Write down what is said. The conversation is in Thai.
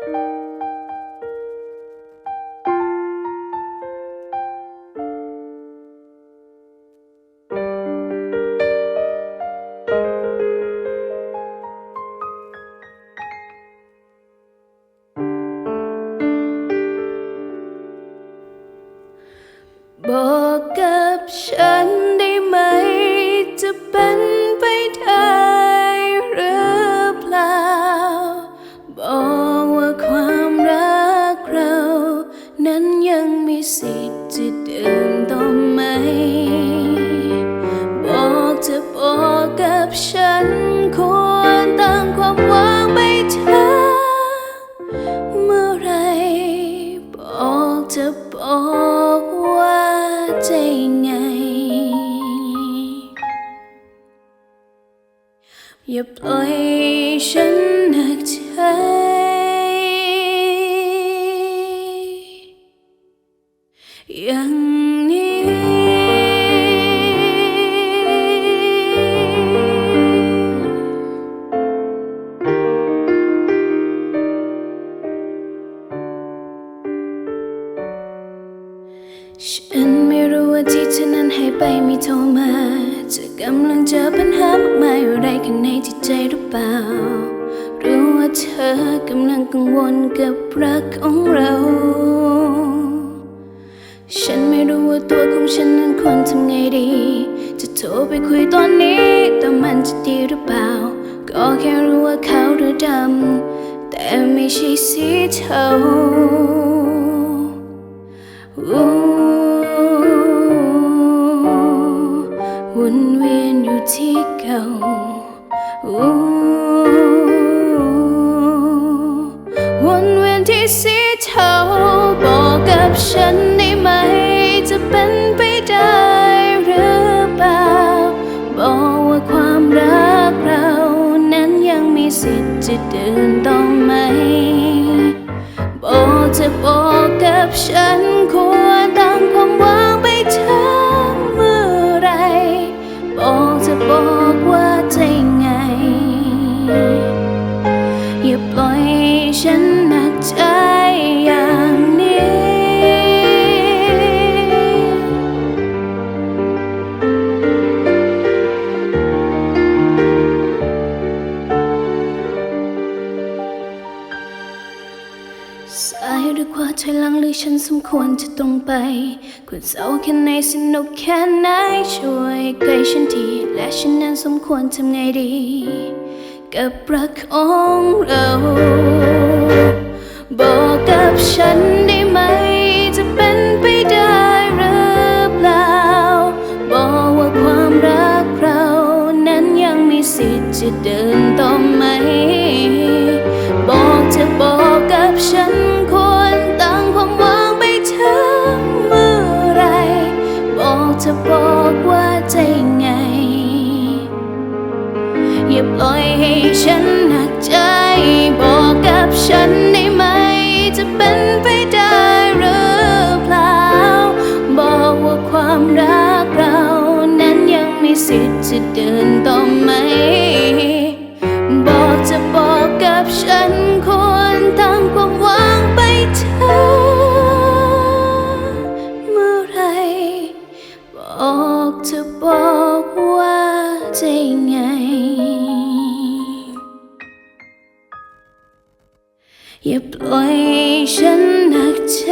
บ นั้นยังมีสิทธิ์จะเดินต่อไหม บอกจะบอกกับฉันควรตั้งความหวังไปเธอเมื่อไรบอกจะบอกว่าใจไง อย่าปล่อยฉันหนักใจ อย่างนี้ ฉันไม่รู้ว่าที่เธอนั้นหายไปไม่โทรมาเธอกำลังเจอปัญหามากมายอะไรข้างในจิตใจหรือเปล่า รู้ว่าเธอกำลังกังวลกับรักของเรา ฉันไม่รู้ว่าตัวของฉันนั้นควรทำไงดี จะโทรไปคุยตอนนี้ แต่มันจะดีหรือเปล่า ก็แค่รู้ว่าขาวหรือดำ แต่ไม่ใช่สีเทาวนเวียนอยู่ที่เก่าวนเวียนที่สี จะเดินต่อไหมบอกจะบอกกับฉันควรตั้งความหวังไปถึงเมื่อไรบอกจะบอกว่าใจไง อย่าปล่อยฉันหนักใจ ซ้ายหรือขวาถอยหลังหรือฉันสมควรจะตรงไปควรเศร้าแค่ไหนสนุกแค่ไหนช่วยไกลฉันทีและฉันนั้นสมควรทำไงดี กับรักของเรา บอกกับฉันได้ไหมจะเป็นไปได้หรือเปล่า บอกว่าความรักเรา นั้นยังมีสิทธิ์จะเดินต่อไหม บอกจะบอกกับฉัน ความรักเรานั้นยังมีสิทธิ์จะเดินต่อไหม บอกจะบอกกับฉันควรตั้งความหวังไปเธอเมื่อไร บอกจะบอกว่าใจไง อย่าปล่อยฉันหนักใจ